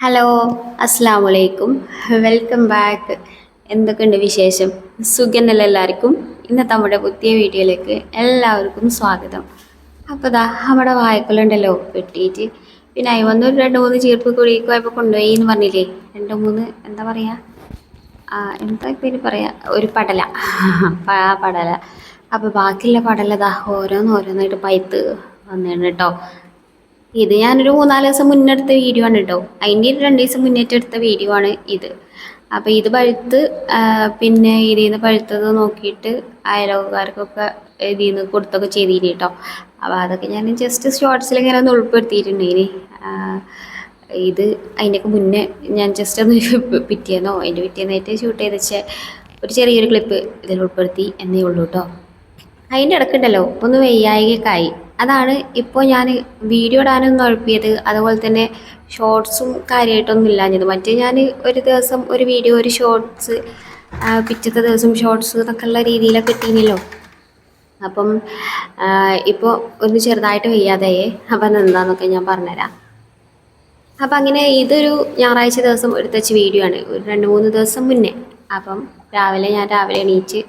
Hello അസ്സാം വലൈക്കും welcome back എന്തൊക്കെയുണ്ട് വിശേഷം? സുഖനല്ല എല്ലാവർക്കും? ഇന്നത്തെ നമ്മുടെ പുതിയ വീഡിയോയിലേക്ക് എല്ലാവർക്കും സ്വാഗതം. അപ്പോൾ ദാ നമ്മുടെ വായക്കലുണ്ടല്ലോ വെട്ടിയിട്ട് പിന്നെ അയി വന്ന് ഒരു രണ്ട് മൂന്ന് ചീർപ്പ് കുഴിക്ക് പോയപ്പോൾ കൊണ്ടുപോയി എന്ന് പറഞ്ഞില്ലേ? രണ്ട് മൂന്ന് എന്താ പറയുക എന്താ പേര് പറയാ? ഒരു പടല. ആ പടല. അപ്പോൾ ബാക്കിയുള്ള പടല ദാ ഓരോന്നോരോന്നായിട്ട് പൈത്ത് വന്നിട്ടുണ്ട് കേട്ടോ. ഇത് ഞാനൊരു മൂന്നാൽ ദിവസം മുന്നേ എടുത്ത വീഡിയോ ആണ് കേട്ടോ അതിന്റെ രണ്ട് ദിവസം മുന്നേറ്റ് എടുത്ത വീഡിയോ ആണ് ഇത്. അപ്പോൾ ഇത് പഴുത്ത് പിന്നെ ഇതിൽ നിന്ന് പഴുത്തത് നോക്കിയിട്ട് അയലോകക്കാർക്കൊക്കെ ഇതിൽ നിന്ന് കൊടുത്തൊക്കെ ചെയ്തിരുന്നു കേട്ടോ അപ്പോൾ അതൊക്കെ ഞാൻ ജസ്റ്റ് ഷോർട്സിൽ ഇങ്ങനെ ഒന്ന് ഉൾപ്പെടുത്തിയിട്ടുണ്ടേന്. ഇത് അതിന്റെയൊക്കെ മുന്നേ ഞാൻ ജസ്റ്റ് ഒന്ന് പിറ്റേന്നോ അതിന്റെ പിറ്റേന്നായിട്ട് ഷൂട്ട് ചെയ്ത് വെച്ച ഒരു ചെറിയൊരു ക്ലിപ്പ് ഇതിൽ ഉൾപ്പെടുത്തി എന്നേ ഉള്ളൂ കേട്ടോ അതിന്റെ ഇടയ്ക്കുണ്ടല്ലോ ഒന്ന് വയ്യായികയൊക്കെ ആയി. അതാണ് ഇപ്പോൾ ഞാൻ വീഡിയോ ഇടാനൊന്നും ഉഴപ്പിയത് അതുപോലെ തന്നെ ഷോർട്സും കാര്യമായിട്ടൊന്നും ഇല്ലാഞ്ഞത്. മറ്റേ ഞാൻ ഒരു ദിവസം ഒരു വീഡിയോ ഒരു ഷോർട്സ് പിറ്റത്തെ ദിവസം ഷോർട്സ് എന്നൊക്കെ ഉള്ള രീതിയിലൊക്കെ ഇട്ടീനല്ലോ. അപ്പം ഇപ്പോൾ ഒന്ന് ചെറുതായിട്ട് വയ്യാതെയേ. അപ്പം എന്താന്നൊക്കെ ഞാൻ പറഞ്ഞുതരാം. അപ്പം അങ്ങനെ ഇതൊരു ഞായറാഴ്ച ദിവസം എടുത്തുവെച്ച വീഡിയോ ആണ്. ഒരു രണ്ട് മൂന്ന് ദിവസം മുന്നേ. അപ്പം രാവിലെ ഞാൻ രാവിലെ എണീറ്റ്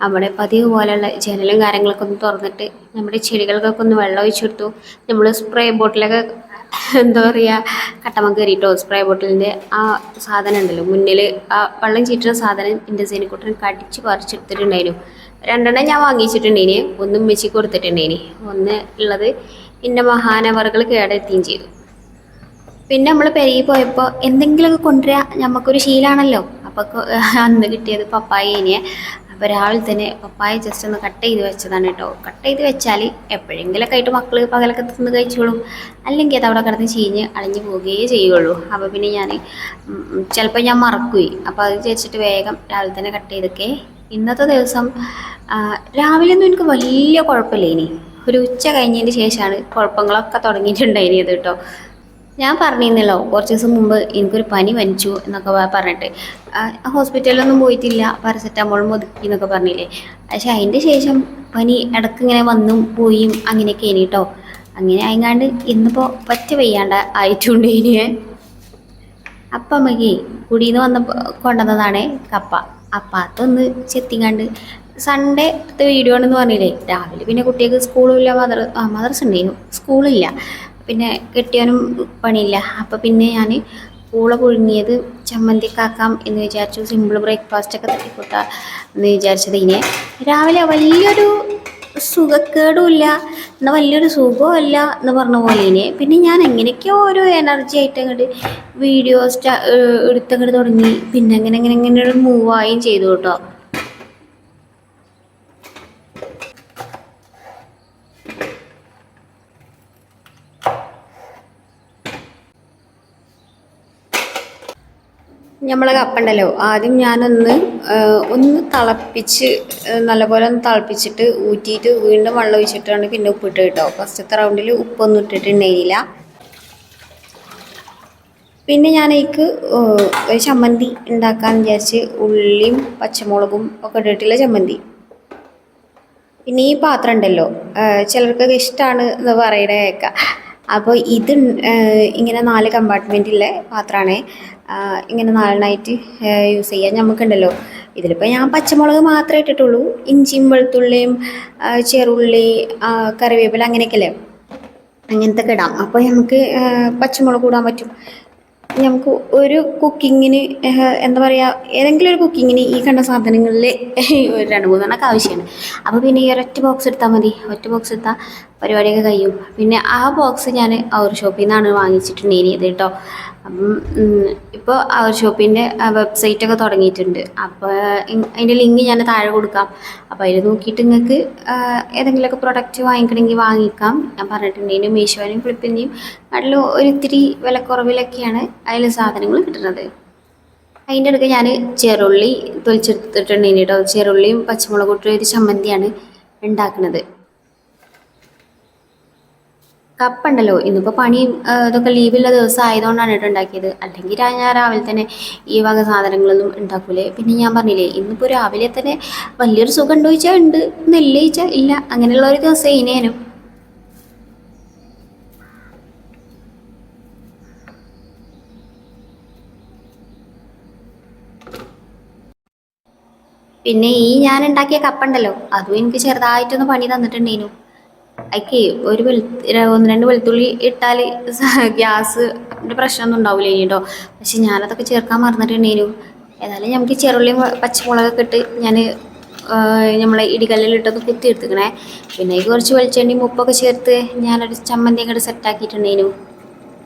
നമ്മുടെ പതിവ് പോലെയുള്ള ജനലും കാര്യങ്ങളൊക്കെ ഒന്ന് തുറന്നിട്ട് നമ്മുടെ ചെടികൾക്കൊക്കെ ഒന്ന് വെള്ളം ഒഴിച്ചു കൊടുത്തു. നമ്മൾ സ്പ്രേ ബോട്ടിലൊക്കെ എന്താ പറയുക കട്ടമ കയറിയിട്ടോ? സ്പ്രേ ബോട്ടിലിന്റെ ആ സാധനം ഉണ്ടല്ലോ മുന്നിൽ ആ വെള്ളം ചീറ്റുന്ന സാധനം എന്റെ സേനിക്കുട്ടൻ കടിച്ച് പറിച്ചെടുത്തിട്ടുണ്ടായിരുന്നു. രണ്ടെണ്ണം ഞാൻ വാങ്ങിച്ചിട്ടുണ്ടേനി ഒന്നും വെച്ച് കൊടുത്തിട്ടുണ്ടേനി ഒന്ന് ഉള്ളത് എന്റെ മഹാനവറുകൾ കേടെത്തുകയും ചെയ്തു. പിന്നെ നമ്മൾ പെരുകി പോയപ്പോൾ എന്തെങ്കിലുമൊക്കെ കൊണ്ടുവരിക നമുക്കൊരു ശീലമാണല്ലോ അപ്പോൾ അന്ന് കിട്ടിയത് പപ്പായേനെ അപ്പോൾ രാവിലെ തന്നെ പപ്പായ ജസ്റ്റ് ഒന്ന് കട്ട് ചെയ്ത് വെച്ചതാണ് കേട്ടോ കട്ട് ചെയ്ത് വെച്ചാൽ എപ്പോഴെങ്കിലൊക്കെ ആയിട്ട് മക്കൾ പകലൊക്കെ തിന്ന് കഴിച്ചോളും. അല്ലെങ്കിൽ അത് അവിടെ കിടന്ന് ചീഞ്ഞ് അളിഞ്ഞ് പോവുകയേ ചെയ്യുള്ളൂ. അപ്പോൾ പിന്നെ ഞാൻ ചിലപ്പോൾ ഞാൻ മറക്കുപോയി അപ്പോൾ അത് വിചാരിച്ചിട്ട് വേഗം രാവിലെ തന്നെ കട്ട് ചെയ്തൊക്കെ. ഇന്നത്തെ ദിവസം രാവിലെ ഒന്നും എനിക്ക് വലിയ കുഴപ്പമില്ല ഇനി ഒരു ഉച്ച കഴിഞ്ഞതിന് ശേഷമാണ് കുഴപ്പങ്ങളൊക്കെ തുടങ്ങിയിട്ടുണ്ടായിരുന്നത് കേട്ടോ ഞാൻ പറഞ്ഞിരുന്നല്ലോ കുറച്ച് ദിവസം മുമ്പ് എനിക്കൊരു പനി വനിച്ചു എന്നൊക്കെ പറഞ്ഞിട്ട്. ഹോസ്പിറ്റലിലൊന്നും പോയിട്ടില്ല പാരസെറ്റാമോൾ ഒതുക്കി എന്നൊക്കെ പറഞ്ഞില്ലേ. പക്ഷെ അതിന്റെ ശേഷം പനി ഇടയ്ക്ക് ഇങ്ങനെ വന്നും പോയും അങ്ങനെയൊക്കെ ഇനി കേട്ടോ അങ്ങനെ ആയങ്ങാണ്ട് ഇന്നിപ്പോൾ പറ്റ വയ്യാണ്ട ആയിട്ടുണ്ട് ഇനി. അപ്പം അമ്മയ്ക്ക് കുടിയിൽ നിന്ന് വന്നപ്പോൾ കൊണ്ടുവന്നതാണ് കപ്പ. അപ്പം അതൊന്ന് ചെത്തിങ്ങാണ്ട് സൺഡേ വീഡിയോ ആണെന്ന് പറഞ്ഞില്ലേ. രാവിലെ പിന്നെ കുട്ടികൾക്ക് സ്കൂളില്ല മദർ മദർസ് ഉണ്ടായിരുന്നു സ്കൂളില്ല. പിന്നെ കെട്ടിയാനും പണിയില്ല. അപ്പോൾ പിന്നെ ഞാൻ പൂള പുഴുങ്ങിയത് ചമ്മന്തിക്കാക്കാം എന്ന് വിചാരിച്ചു. സിമ്പിൾ ബ്രേക്ക്ഫാസ്റ്റ് ഒക്കെ തട്ടിക്കൂട്ട എന്ന് വിചാരിച്ചത്. ഇനി രാവിലെ വലിയൊരു സുഖക്കേടുമില്ല. എന്നാൽ വലിയൊരു സുഖമല്ല എന്ന് പറഞ്ഞ പോലെ ഇനി. പിന്നെ ഞാൻ എങ്ങനെയൊക്കെയോ ഓരോ എനർജി ആയിട്ട് അങ്ങോട്ട് വീഡിയോസ് എടുത്തങ്ങോട്ട് തുടങ്ങി. പിന്നെ അങ്ങനെ അങ്ങനെ അങ്ങനെ മൂവ് ആയും ചെയ്തു കേട്ടോ. നമ്മളെ കപ്പുണ്ടല്ലോ. ആദ്യം ഞാനൊന്ന് ഒന്ന് തിളപ്പിച്ച് നല്ലപോലെ ഒന്ന് തിളപ്പിച്ചിട്ട് ഊറ്റിയിട്ട് വീണ്ടും വെള്ളം ഒഴിച്ചിട്ടാണ് പിന്നെ ഉപ്പിട്ട് കേട്ടോ. ഫസ്റ്റത്തെ റൗണ്ടിൽ ഉപ്പൊന്നും ഇട്ടിട്ടുണ്ടായില്ല പിന്നെ ഞാൻ എനിക്ക് ചമ്മന്തി ഉണ്ടാക്കാൻ വിചാരിച്ച് ഉള്ളിയും പച്ചമുളകും ഒക്കെ ഇട്ടിട്ടില്ല ചമ്മന്തി. പിന്നെ ഈ പാത്രം ഉണ്ടല്ലോ ചിലർക്കൊക്കെ ഇഷ്ടമാണ് എന്ന് പറയണ കേൾക്കാം അപ്പോൾ ഇത് ഇങ്ങനെ നാല് കമ്പാർട്ട്മെന്റുള്ള പാത്രമാണ് ഇങ്ങനെ നാലെണ്ണമായിട്ട് യൂസ് ചെയ്യാൻ നമുക്കുണ്ടല്ലോ ഇതിലിപ്പോൾ ഞാൻ പച്ചമുളക് മാത്രമേ ഇട്ടിട്ടുള്ളൂ. ഇഞ്ചിയും വെളുത്തുള്ളിയും ചെറുള്ളി കറിവേപ്പില അങ്ങനെയൊക്കെ അല്ലേ അങ്ങനത്തെ ഒക്കെ ഇടാം അപ്പോൾ നമുക്ക് പച്ചമുളക് കൂടാൻ പറ്റും. നമുക്ക് ഒരു കുക്കിങ്ങിന് എന്താ പറയുക ഏതെങ്കിലും ഒരു കുക്കിങ്ങിന് ഈ കണ്ട സാധനങ്ങളിൽ ഒരു രണ്ട് മൂന്നെണ്ണൊക്കെ ആവശ്യമാണ്. അപ്പോൾ പിന്നെ ഈ ഒരൊറ്റ ബോക്സ് എടുത്താൽ മതി. ഒറ്റ ബോക്സ് എടുത്താൽ പരിപാടിയൊക്കെ കഴിയും. പിന്നെ ആ ബോക്സ് ഞാൻ അവർ ഷോപ്പിൽ നിന്നാണ് വാങ്ങിച്ചിട്ടുണ്ടെങ്കിൽ കേട്ടോ. അപ്പം ഇപ്പോൾ ഷോപ്പിന്റെ വെബ്സൈറ്റൊക്കെ തുടങ്ങിയിട്ടുണ്ട്. അപ്പോൾ അതിന്റെ ലിങ്ക് ഞാൻ താഴെ കൊടുക്കാം. അപ്പോൾ അതിൽ നോക്കിയിട്ട് നിങ്ങൾക്ക് ഏതെങ്കിലുമൊക്കെ പ്രൊഡക്റ്റ് വാങ്ങിക്കണമെങ്കിൽ വാങ്ങിക്കാം. ഞാൻ പറഞ്ഞിട്ടുണ്ടെങ്കിൽ മീഷോനും ഫ്ലിപ്പിന്റെയും അതിൽ ഒരിത്തിരി വിലക്കുറവിലൊക്കെയാണ് അതിൽ സാധനങ്ങൾ കിട്ടുന്നത്. അതിന്റെ അടുക്ക് ഞാൻ ചെറുള്ളി തൊലിച്ചെടുത്തിട്ടുണ്ടെങ്കിൽ കേട്ടോ ചെറുള്ളിയും പച്ചമുളകും ഇട്ട് ഒരു ചമ്മന്തിയാണ് ഉണ്ടാക്കുന്നത്. കപ്പുണ്ടല്ലോ. ഇന്നിപ്പോൾ പണിയും ഇതൊക്കെ ലീവുള്ള ദിവസം ആയതുകൊണ്ടാണ് കേട്ടോ ഉണ്ടാക്കിയത്. അല്ലെങ്കിൽ ഞാൻ രാവിലെ തന്നെ ഈ വക സാധനങ്ങളൊന്നും ഉണ്ടാക്കൂലേ. പിന്നെ ഞാൻ പറഞ്ഞില്ലേ ഇന്നിപ്പോൾ രാവിലെ തന്നെ വലിയൊരു സുഖം ഉണ്ടോ ചോദിച്ചാൽ ഉണ്ട്. ഇന്നില്ല ചോദിച്ചാൽ ഇല്ല. അങ്ങനെയുള്ള ഒരു ദിവസം ഇനേനും. പിന്നെ ഈ ഞാൻ ഉണ്ടാക്കിയ കപ്പുണ്ടല്ലോ അതും എനിക്ക് ചെറുതായിട്ടൊന്ന് പണി തന്നിട്ടുണ്ടേനു. അതിക്ക് ഒരു വെളു ഒന്ന് രണ്ട് വെളുത്തുള്ളി ഇട്ടാൽ ഗ്യാസ് പ്രശ്നമൊന്നും ഉണ്ടാവില്ല ഇനി പക്ഷെ ഞാനതൊക്കെ ചേർക്കാൻ മറന്നിട്ടുണ്ടേനു. ഏതായാലും നമുക്ക് ചെറുള്ളിയും പച്ചമുളകൊക്കെ ഇട്ട് ഞാൻ നമ്മളെ ഇടികല്ലിലിട്ടൊന്ന് കുത്തി എടുത്തിക്കണേ പിന്നെ കുറച്ച് വെളിച്ചെണ്ണയും ഉപ്പൊക്കെ ചേർത്ത് ഞാനൊരു ചമ്മന്തി അങ്ങോട്ട് സെറ്റാക്കിയിട്ടുണ്ടേനു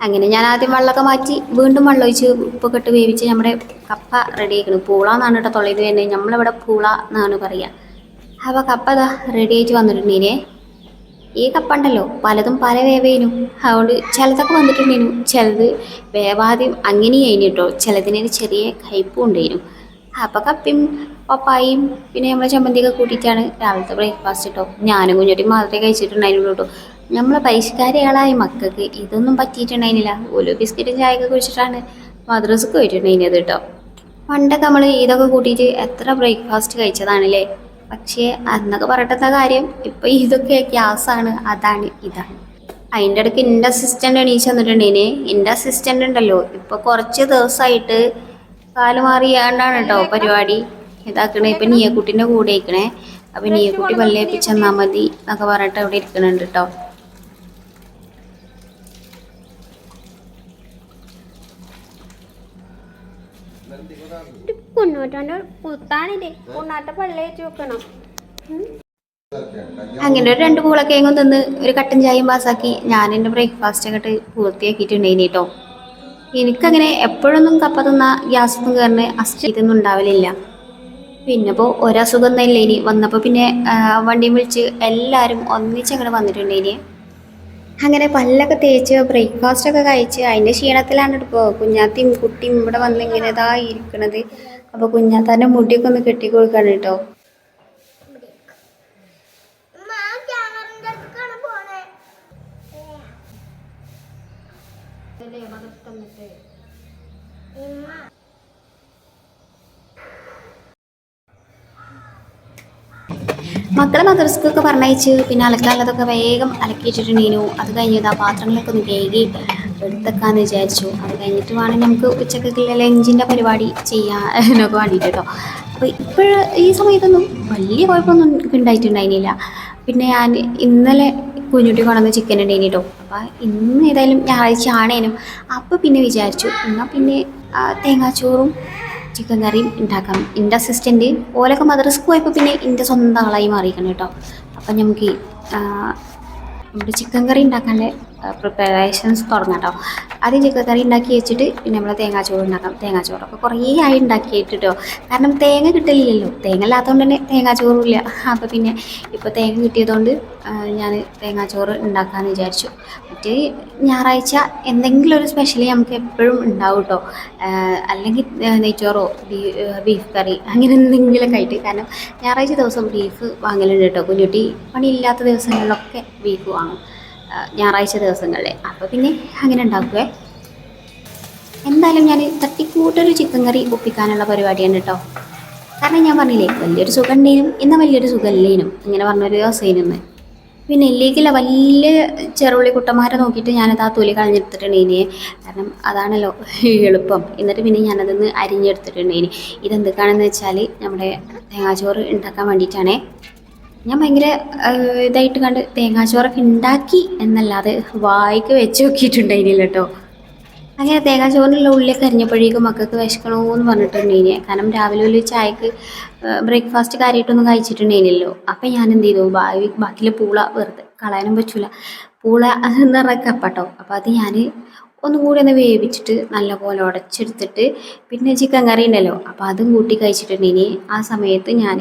അങ്ങനെ ഞാൻ ആദ്യം വെള്ളമൊക്കെ മാറ്റി വീണ്ടും വെള്ളം ഒഴിച്ച് ഉപ്പൊക്കെ ഇട്ട് വേവിച്ച് നമ്മുടെ കപ്പ റെഡി ആക്കണം. പൂള എന്നാണ് കേട്ടോ തൊള്ളയിൽ തന്നെ നമ്മളിവിടെ പൂള എന്നാണ് പറയുക അപ്പോൾ കപ്പ അതാ റെഡി ആയിട്ട് വന്നിട്ടുണ്ടേനെ. ഈ കപ്പ ഉണ്ടല്ലോ പലതും പല വേവേനു. അതുകൊണ്ട് ചിലതൊക്കെ വന്നിട്ടുണ്ടേനു. ചിലത് വേവാദ്യം അങ്ങനെ കഴിഞ്ഞു കേട്ടോ ചിലതിന് ചെറിയ കയ്പും ഉണ്ടായിരുന്നു അപ്പോൾ കപ്പയും പപ്പായും പിന്നെ നമ്മളെ ചമ്മന്തിയൊക്കെ കൂട്ടിയിട്ടാണ് രാവിലത്തെ ബ്രേക്ക്ഫാസ്റ്റ് കേട്ടോ ഞാനും കുഞ്ഞോട്ടി മാത്രമേ കഴിച്ചിട്ടുണ്ടായിരുന്നുള്ളൂ കേട്ടോ നമ്മളെ പരിഷ്കാരികളായ മക്കൾക്ക് ഇതൊന്നും പറ്റിയിട്ടുണ്ടായിരുന്നില്ല. ഓരോ ബിസ്ക്കറ്റും ചായയൊക്കെ കുടിച്ചിട്ടാണ് മദ്രസക്ക് പോയിട്ടുണ്ടായിരുന്നത് കേട്ടോ പണ്ടൊക്കെ നമ്മൾ ഇതൊക്കെ കൂട്ടിയിട്ട് എത്ര ബ്രേക്ക്ഫാസ്റ്റ് കഴിച്ചതാണല്ലേ? പക്ഷേ അന്നൊക്കെ പറയട്ടത്ത കാര്യം ഇപ്പൊ ഇതൊക്കെ ഗ്യാസാണ് അതാണ് ഇതാണ്. അതിന്റെ ഇടയ്ക്ക് എന്റെ അസിസ്റ്റന്റ് എണീച്ച് വന്നിട്ടുണ്ടേനെ എന്റെ അസിസ്റ്റന്റ് ഉണ്ടല്ലോ. ഇപ്പൊ കുറച്ച് ദിവസമായിട്ട് കാൽ മാറിയാണ്ടാണ് കേട്ടോ പരിപാടി. ഇതാക്കണേ ഇപ്പൊ നീയക്കുട്ടീന്റെ കൂടെ ഇരിക്കണേ അപ്പൊ നീയക്കുട്ടി പല്ലേപ്പിച്ച് തന്നാൽ മതി എന്നൊക്കെ പറഞ്ഞിട്ട് അവിടെ ഇരിക്കണുണ്ട് കേട്ടോ കുന്നൂറ്റോന്റെ കുത്താനില്ലേ കുണ്ണാട്ട പള്ളി വെച്ച് വെക്കണം. അങ്ങനെ ഒരു രണ്ട് പൂളക്കേങ്ങും തിന്ന് ഒരു കട്ടൻ ചായയും പാസ്സാക്കി ഞാൻ എന്റെ ബ്രേക്ക്ഫാസ്റ്റ് അങ്ങോട്ട് പൂർത്തിയാക്കിയിട്ടുണ്ടായിനി കേട്ടോ എനിക്കങ്ങനെ എപ്പോഴൊന്നും കപ്പ തിന്ന ഗ്യാസ് ഒന്നും കയറിന് അസ്റ്റ് ഇതൊന്നും ഉണ്ടാവലില്ല. പിന്നെ ഇപ്പോൾ ഒരസുഖം തന്നെ ഇനി. വന്നപ്പോൾ പിന്നെ വണ്ടിയും വിളിച്ച് എല്ലാവരും ഒന്നിച്ച് അങ്ങോട്ട് വന്നിട്ടുണ്ടേനി അങ്ങനെ പല്ലൊക്കെ തേച്ച് ബ്രേക്ക്ഫാസ്റ്റ് ഒക്കെ കഴിച്ച് അതിന്റെ ക്ഷീണത്തിലാണ് ഇപ്പോൾ കുഞ്ഞാത്തിയും കുട്ടിയും ഇവിടെ വന്ന് ഇങ്ങനെ ഇതാ ഇരിക്കണത് അപ്പോൾ കുഞ്ഞാത്താന്റെ മുടിയൊക്കെ ഒന്ന് കെട്ടി. കൊടുക്കാൻ കേട്ടോ മക്കളെ മദ്രസ്ക്കൊക്കെ പറഞ്ഞയച്ച് പിന്നെ അലക്കാനുള്ളതൊക്കെ വേഗം അലക്കിയിട്ടിട്ടുണ്ടേനു അത് കഴിഞ്ഞത് ആ പാത്രങ്ങളൊക്കെ ഒന്ന് കഴുകി എടുത്തേക്കാന്ന് വിചാരിച്ചു. അത് കഴിഞ്ഞിട്ട് വേണം നമുക്ക് ഉച്ചക്കൊക്കെ ലഞ്ചിന്റെ പരിപാടി ചെയ്യാനൊക്കെ വേണ്ടിയിട്ട്. കേട്ടോ അപ്പോൾ ഇപ്പോഴ് ഈ സമയത്തൊന്നും വലിയ കുഴപ്പമൊന്നും ഉണ്ടായിട്ടുണ്ടായിരുന്നില്ല. പിന്നെ ഞാൻ ഇന്നലെ കുഞ്ഞുട്ടി കൊണ്ടുവന്ന ചിക്കൻ ഉണ്ടായിന് കേട്ടോ അപ്പോൾ ഇന്ന് ഏതായാലും ഞായറാഴ്ച ആണേനും. അപ്പോൾ പിന്നെ വിചാരിച്ചു എന്നാൽ പിന്നെ തേങ്ങാച്ചോറും ചിക്കൻ കറിയും ഉണ്ടാക്കാം. എന്റെ അസിസ്റ്റന്റ് ഓലൊക്കെ മദ്രസ്ക്ക് പോയപ്പോൾ പിന്നെ എന്റെ സ്വന്തം ആളായി മാറിയിരിക്കണം കേട്ടോ. അപ്പം നമുക്ക് നമ്മുടെ ചിക്കൻ കറി ഉണ്ടാക്കാനുള്ള പ്രിപ്പറേഷൻസ് തുടങ്ങാം ആദ്യം ചിക്കൻ കറി ഉണ്ടാക്കി വെച്ചിട്ട് പിന്നെ നമ്മൾ തേങ്ങാച്ചോറ് ഉണ്ടാക്കാം. തേങ്ങാച്ചോറൊക്കെ കുറേ ആയി ഉണ്ടാക്കിയിട്ട് കാരണം തേങ്ങ കിട്ടില്ലല്ലോ തേങ്ങ ഇല്ലാത്തതുകൊണ്ട് തന്നെ തേങ്ങാച്ചോറും ഇല്ല. അപ്പോൾ പിന്നെ ഇപ്പോൾ തേങ്ങ കിട്ടിയതുകൊണ്ട് ഞാൻ തേങ്ങാച്ചോറ് ഉണ്ടാക്കാമെന്ന് വിചാരിച്ചു. മറ്റേ ഞായറാഴ്ച എന്തെങ്കിലും ഒരു സ്പെഷ്യലി നമുക്ക് എപ്പോഴും ഉണ്ടാവും കേട്ടോ അല്ലെങ്കിൽ നെയ്ച്ചോറോ ബീഫ് കറി അങ്ങനെ എന്തെങ്കിലുമൊക്കെ ആയിട്ട്. കാരണം ഞായറാഴ്ച ദിവസം ബീഫ് വാങ്ങലുണ്ട് കേട്ടോ കുഞ്ഞുട്ടി പണിയില്ലാത്ത ദിവസങ്ങളിലൊക്കെ ബീഫ് വാങ്ങും. ഞായറാഴ്ച ദിവസങ്ങളിൽ അപ്പോൾ പിന്നെ അങ്ങനെ ഉണ്ടാക്കുവേ. എന്തായാലും ഞാൻ തട്ടിക്കൂട്ടൊരു ചിക്കൻ കറി ഒപ്പിക്കാനുള്ള പരിപാടിയാണ് കേട്ടോ കാരണം ഞാൻ പറഞ്ഞില്ലേ വലിയൊരു സുഖം ഉണ്ടേനും എന്നാൽ വലിയൊരു സുഖമല്ലേനും ഇങ്ങനെ പറഞ്ഞൊരു ദിവസേനെന്ന്. പിന്നെ ഇല്ലേക്കില്ല വലിയ ചെറുള്ളി കുട്ടന്മാരെ നോക്കിയിട്ട് ഞാനത് ആ തൊലി കളഞ്ഞെടുത്തിട്ടുണ്ടേനി. കാരണം അതാണല്ലോ എളുപ്പം. എന്നിട്ട് പിന്നെ ഞാനതൊന്ന് അരിഞ്ഞെടുത്തിട്ടുണ്ടേനി. ഇതെന്തൊക്കെയാണെന്ന് വെച്ചാൽ നമ്മുടെ തേങ്ങാച്ചോറ് ഉണ്ടാക്കാൻ വേണ്ടിയിട്ടാണേ. ഞാൻ ഭയങ്കര ഇതായിട്ട് കണ്ട് തേങ്ങാച്ചോറൊക്കെ ഉണ്ടാക്കി എന്നല്ലാതെ വായിക്ക് വെച്ച് നോക്കിയിട്ടുണ്ടായിരുന്നില്ല കേട്ടോ. അങ്ങനെ തേങ്ങാച്ചോറിനുള്ള ഉള്ളിലേക്ക് അരിഞ്ഞപ്പോഴേക്കും മക്കൾക്ക് വിശക്കണമെന്ന് പറഞ്ഞിട്ടുണ്ടായിനി. കാരണം രാവിലെ ഒരു ചായക്ക് ബ്രേക്ക്ഫാസ്റ്റ് കാര്യമായിട്ടൊന്നും കഴിച്ചിട്ടുണ്ടായിരുന്നില്ലല്ലോ. അപ്പം ഞാൻ എന്ത് ചെയ്തു? ബാക്കി ബാക്കിയിലെ പൂള വെറുതെ കളയാനും പറ്റൂല. പൂള എന്ന് പറഞ്ഞ കപ്പട്ടോ. അപ്പം അത് ഞാൻ ഒന്നും കൂടി ഒന്ന് വേവിച്ചിട്ട് നല്ലപോലെ ഉടച്ചെടുത്തിട്ട് പിന്നെ ചിക്കൻ കറി ഉണ്ടല്ലോ അപ്പോൾ അതും കൂട്ടി കഴിച്ചിട്ടുണ്ടെങ്കിൽ ആ സമയത്ത് ഞാൻ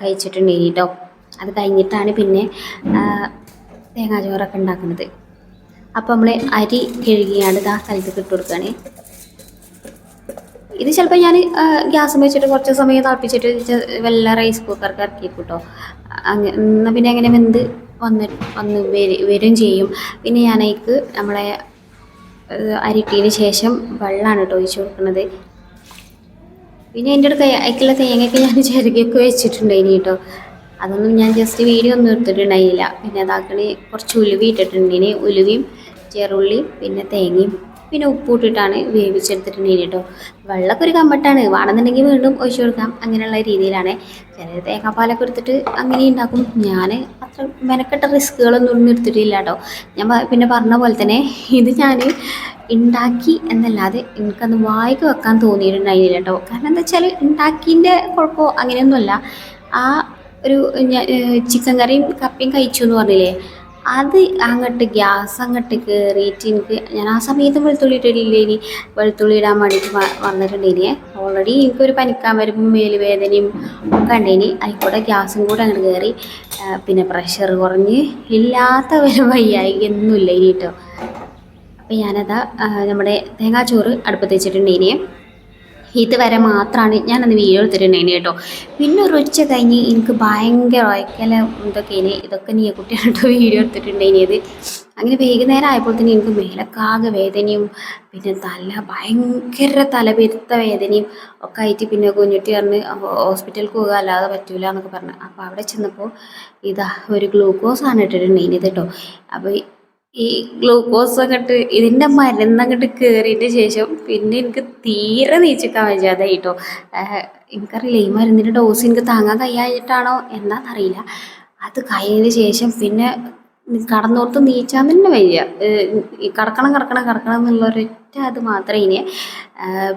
കഴിച്ചിട്ടുണ്ടെങ്കിൽ കേട്ടോ അത് കഴിഞ്ഞിട്ടാണ് പിന്നെ തേങ്ങാ തേങ്ങാച്ചോറൊക്കെ ഉണ്ടാക്കുന്നത്. അപ്പോൾ നമ്മൾ അരി കഴുകിയാണ് ആ സ്ഥലത്തേക്ക് ഇട്ട് കൊടുക്കുകയാണ് ഇത് ചിലപ്പോൾ ഞാൻ ഗ്യാസ് വെച്ചിട്ട് കുറച്ച് സമയം തിളപ്പിച്ചിട്ട് വല്ല റൈസ് കുക്കർക്ക് ഇറക്കി കേട്ടോ അങ്ങനെ പിന്നെ അങ്ങനെ വെന്ത് വന്ന് വന്ന് വരി ചെയ്യും. പിന്നെ ഞാൻ നമ്മളെ അരിട്ടതിന് ശേഷം വെള്ളമാണ് കേട്ടോ ഒഴിച്ച് കൊടുക്കുന്നത്. പിന്നെ എന്റെ അടുത്ത് അയക്കുള്ള തേങ്ങയൊക്കെ ഞാൻ ചിരകിയൊക്കെ വെച്ചിട്ടുണ്ടായിനി കേട്ടോ. അതൊന്നും ഞാൻ ജസ്റ്റ് വീഡിയോ ഒന്നും എടുത്തിട്ടുണ്ടായില്ല. പിന്നെ അതാക്കണി കുറച്ച് ഉലുവി ഇട്ടിട്ടുണ്ടേനി ഉലുവയും ചെറുള്ളിയും പിന്നെ തേങ്ങയും. പിന്നെ ഉപ്പിട്ടിട്ടാണ് വേവിച്ചെടുത്തിട്ടുണ്ടെങ്കിൽ കേട്ടോ വെള്ളമൊക്കെ ഒരു കമ്പട്ടാണ്. വേണമെന്നുണ്ടെങ്കിൽ വീണ്ടും ഒഴിച്ചു കൊടുക്കാം. അങ്ങനെയുള്ള രീതിയിലാണ്. ചിലർ തേങ്ങാപ്പാലൊക്കെ എടുത്തിട്ട് അങ്ങനെ ഉണ്ടാക്കും. ഞാൻ അത്ര മെനക്കെട്ട റിസ്ക്കുകളൊന്നും ഒന്നും എടുത്തിട്ടില്ല കേട്ടോ ഞാൻ പിന്നെ പറഞ്ഞ പോലെ തന്നെ ഇത് ഞാൻ ഉണ്ടാക്കി എന്നല്ലാതെ എനിക്കന്ന് വായിക്ക് വെക്കാൻ തോന്നിയിട്ടുണ്ടായില്ല കേട്ടോ കാരണം എന്താ വെച്ചാൽ ഉണ്ടാക്കിന്റെ കുഴപ്പമോ അങ്ങനെയൊന്നുമല്ല. ആ ഒരു ചിക്കൻ കറിയും കപ്പയും കഴിച്ചു എന്ന് പറഞ്ഞില്ലേ? അത് അങ്ങോട്ട് ഗ്യാസ് അങ്ങോട്ട് കയറിയിട്ട് എനിക്ക് ഞാൻ ആ സമയത്ത് വെളുത്തുള്ളി ഇട്ടിട്ടില്ല ഇനി. വെളുത്തുള്ളി ഇടാൻ വേണ്ടിയിട്ട് വന്നിട്ടുണ്ടേനി. ഓൾറെഡി എനിക്കൊരു പനിക്കാൻ വരുമ്പോൾ മേലുവേദനയും ഒക്കെ ഉണ്ടേനി. അതിൽക്കൂടെ ഗ്യാസും കൂടെ അങ്ങോട്ട് കയറി പിന്നെ പ്രഷർ കുറഞ്ഞ് ഇല്ലാത്ത ഒരു വയ്യായി. ഒന്നുമില്ല ഇനി കേട്ടോ അപ്പം ഞാനതാ നമ്മുടെ തേങ്ങാച്ചോറ് അടുപ്പത്ത് വെച്ചിട്ടുണ്ടേനി. ഇതുവരെ മാത്രമാണ് ഞാനന്ന് വീഡിയോ എടുത്തിട്ടുണ്ടായിന് കേട്ടോ. പിന്നെ ഒരു ഉച്ച കഴിഞ്ഞ് എനിക്ക് ഭയങ്കര ഒക്കെ ഇതൊക്കെ ഇനി ഇതൊക്കെ നീ കുട്ടികളുടെ വീഡിയോ എടുത്തിട്ടുണ്ടായിനിയത് അങ്ങനെ വൈകുന്നേരം ആയപ്പോൾ തന്നെ എനിക്ക് മേലക്കാകെ വേദനയും പിന്നെ തല ഭയങ്കര തലപെരുത്ത വേദനയും ഒക്കെ ആയിട്ട് പിന്നെ കുഞ്ഞുട്ടി പറഞ്ഞ് ഹോസ്പിറ്റലിൽ പോകുക അല്ലാതെ പറ്റൂല എന്നൊക്കെ പറഞ്ഞു. അപ്പോൾ അവിടെ ചെന്നപ്പോൾ ഇതാ ഒരു ഗ്ലൂക്കോസ് ആണ് ഇട്ടിട്ടുണ്ടായിന് കേട്ടോ. അപ്പോൾ ഈ ഗ്ലൂക്കോസ് ഇട്ട് ഇതിന്റെ മരുന്ന് അങ്ങോട്ട് കയറിയതിന്റെ ശേഷം പിന്നെ എനിക്ക് തീരെ നീച്ചിക്കാൻ വയ്യാതെ കേട്ടോ എനിക്കറിയില്ല ഈ മരുന്നിന്റെ ഡോസ് എനിക്ക് താങ്ങാൻ കഴിയാഞ്ഞിട്ടാണോ എന്താണെന്നറിയില്ല അത് കഴിഞ്ഞതിന് ശേഷം പിന്നെ കടന്നോർത്ത് നീച്ചാൻ തന്നെ വയ്യ. കടക്കണം കടക്കണം കടക്കണം എന്നുള്ള ഒരൊറ്റ അത് മാത്രമേ ഇനി.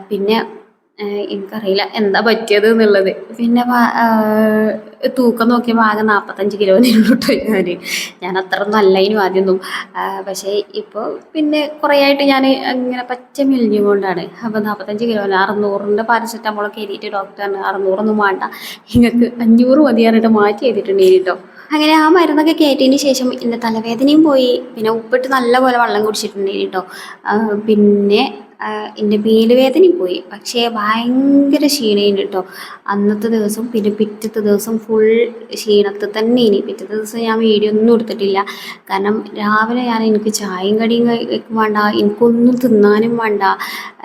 പിന്നെ എനിക്കറിയില്ല എന്താ പറ്റിയത് എന്നുള്ളത്. പിന്നെ തൂക്കം നോക്കിയപ്പോൾ ആകെ നാൽപ്പത്തഞ്ച് കിലോ ഉള്ളൂ ഞാൻ ഞാൻ അത്ര നല്ലതിനും ആദ്യമൊന്നും പക്ഷേ ഇപ്പോൾ പിന്നെ കുറേ ആയിട്ട് ഞാൻ ഇങ്ങനെ പച്ച മെലിഞ്ഞുകൊണ്ടാണ് അപ്പോൾ നാൽപ്പത്തഞ്ച് കിലോ അറുന്നൂറിന്റെ പാരസെറ്റമോളൊക്കെ എഴുതിയിട്ട് ഡോക്ടറാണ് അറുന്നൂറൊന്നും വേണ്ട. നിങ്ങൾക്ക് അഞ്ഞൂറ് മതി പറഞ്ഞിട്ട് മാറ്റി ചെയ്തിട്ടുണ്ട് കേട്ടോ അങ്ങനെ ആ മരുന്നൊക്കെ കയറ്റിയതിന് ശേഷം എന്റെ തലവേദനയും പോയി. പിന്നെ ഉപ്പിട്ട് നല്ലപോലെ വെള്ളം കുടിച്ചിട്ടുണ്ടായിരുന്നു കേട്ടോ പിന്നെ എന്റെ മേലുവേദനയും പോയി. പക്ഷേ ഭയങ്കര ക്ഷീണമായിരുന്നു കേട്ടോ. അന്നത്തെ ദിവസം പിന്നെ പിറ്റത്തെ ദിവസം ഫുൾ ക്ഷീണത്തിൽ തന്നെ ഇനി. പിറ്റത്തെ ദിവസം ഞാൻ വീഡിയോ ഒന്നും എടുത്തിട്ടില്ല. കാരണം രാവിലെ ഞാൻ എനിക്ക് ചായയും കടിയും വേണ്ട. എനിക്കൊന്നും തിന്നാനും വേണ്ട.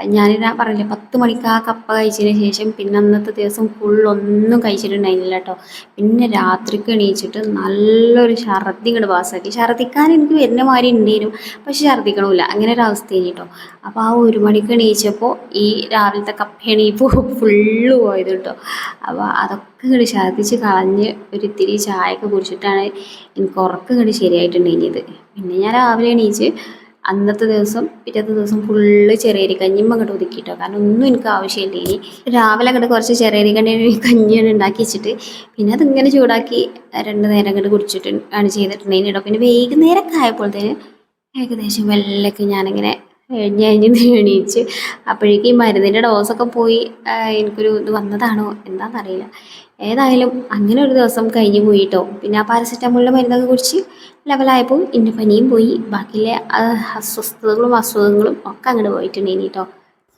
ഞാൻ ഞാൻ പറഞ്ഞില്ലേ പത്ത് മണിക്ക് ആ കപ്പ കഴിച്ചതിന് ശേഷം പിന്നെ അന്നത്തെ ദിവസം ഫുൾ ഒന്നും കഴിച്ചിട്ടുണ്ടായിരുന്നില്ല കേട്ടോ. പിന്നെ രാത്രിക്ക് എണീച്ചിട്ട് നല്ലൊരു ഛർദി ഇങ്ങോട്ട് പാസ്സാക്കി. ഛർദിക്കാൻ എനിക്ക് വരുന്ന മാതിരി ഉണ്ടായിരുന്നു പക്ഷെ ഛർദിക്കണമില്ല. അങ്ങനെ ഒരു അവസ്ഥയാണ് കേട്ടോ. അപ്പോൾ ആ ഒരു മണിക്ക് എണീച്ചപ്പോൾ ഈ രാവിലത്തെ കപ്പയാണ് ഈ ഫുള്ള് പോയത് കേട്ടോ. അപ്പോൾ അതൊക്കെ ഇങ്ങോട്ട് ഛർദ്ദിച്ച് കളഞ്ഞ് ഒരു ഇത്തിരി ചായയൊക്കെ കുടിച്ചിട്ടാണ് എനിക്ക് ഉറക്കം ഇങ്ങോട്ട് ശരിയായിട്ടുണ്ടായിരുന്നത്. പിന്നെ ഞാൻ രാവിലെ എണീച്ച് അന്നത്തെ ദിവസം പിറ്റത്തെ ദിവസം ഫുള്ള് ചെറിയരി കഞ്ഞിമ്മ അങ്ങോട്ട് ഒതുക്കിട്ടോ. കാരണം ഒന്നും എനിക്ക് ആവശ്യമില്ല. ഇനി രാവിലെ അങ്ങോട്ട് കുറച്ച് ചെറിയരി കഞ്ഞി കഞ്ഞിയാണ് ഉണ്ടാക്കി വെച്ചിട്ട് പിന്നെ അതിങ്ങനെ ചൂടാക്കി രണ്ട് നേരം അങ്ങോട്ട് കുടിച്ചിട്ട് ആണ് ചെയ്തിട്ടുണ്ടെങ്കിൽ കേട്ടോ. പിന്നെ വൈകുന്നേരമൊക്കെ ആയപ്പോഴത്തേന് ഏകദേശം വെള്ളമൊക്കെ ഞാനിങ്ങനെ കഴിഞ്ഞ് കഴിഞ്ഞ് എണീച്ച് അപ്പോഴേക്കും ഈ മരുന്നിന്റെ ഡോസൊക്കെ പോയി എനിക്കൊരു ഇത് വന്നതാണോ എന്താണെന്നറിയില്ല ഏതായാലും അങ്ങനെ ഒരു ദിവസം കഴിഞ്ഞ് പോയിട്ടോ. പിന്നെ ആ പാരസെറ്റാമോളിന്റെ മരുന്നൊക്കെ കുടിച്ച് ലെവലായപ്പോൾ ഇന്റെ പനിയും പോയി. ബാക്കിയിലെ അസ്വസ്ഥതകളും അസുഖങ്ങളും ഒക്കെ അങ്ങോട്ട് പോയിട്ടുണ്ടായിനി കേട്ടോ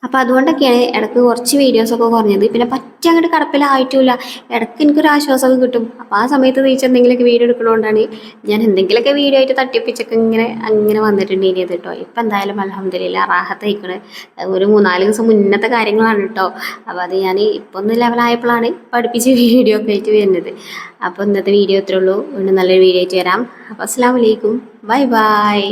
അപ്പോൾ അതുകൊണ്ടൊക്കെയാണ് ഇടയ്ക്ക് കുറച്ച് വീഡിയോസൊക്കെ കുറഞ്ഞത്. പിന്നെ പറ്റ അങ്ങോട്ട് കിടപ്പിലായിട്ടില്ല. ഇടയ്ക്ക് എനിക്കൊരു ആശ്വാസമൊക്കെ കിട്ടും. അപ്പോൾ ആ സമയത്ത് നീച്ച് എന്തെങ്കിലുമൊക്കെ വീഡിയോ എടുക്കണോണ്ടാണ് ഞാൻ എന്തെങ്കിലുമൊക്കെ വീഡിയോ ആയിട്ട് തട്ടിപ്പിച്ചൊക്കെ ഇങ്ങനെ അങ്ങനെ വന്നിട്ടുണ്ട് ഇനി കേട്ടോ ഇപ്പം എന്തായാലും അലഹമ്മദില്ല റാഹത്തയിക്കണ് ഒരു മൂന്നാൽ ദിവസം മുന്നത്തെ കാര്യങ്ങളാണ് കേട്ടോ അപ്പോൾ അത് ഞാൻ ഇപ്പം ഒന്ന് ലെവലായപ്പോഴാണ് പഠിപ്പിച്ച് വീഡിയോ ഒക്കെ ആയിട്ട് വരുന്നത്. അപ്പോൾ ഇന്നത്തെ വീഡിയോ ഇത്രയുള്ളൂ വീണ്ടും നല്ലൊരു വീഡിയോ ആയിട്ട് വരാം. അപ്പോൾ അസ്സാം വലൈക്കും ബൈ ബൈ.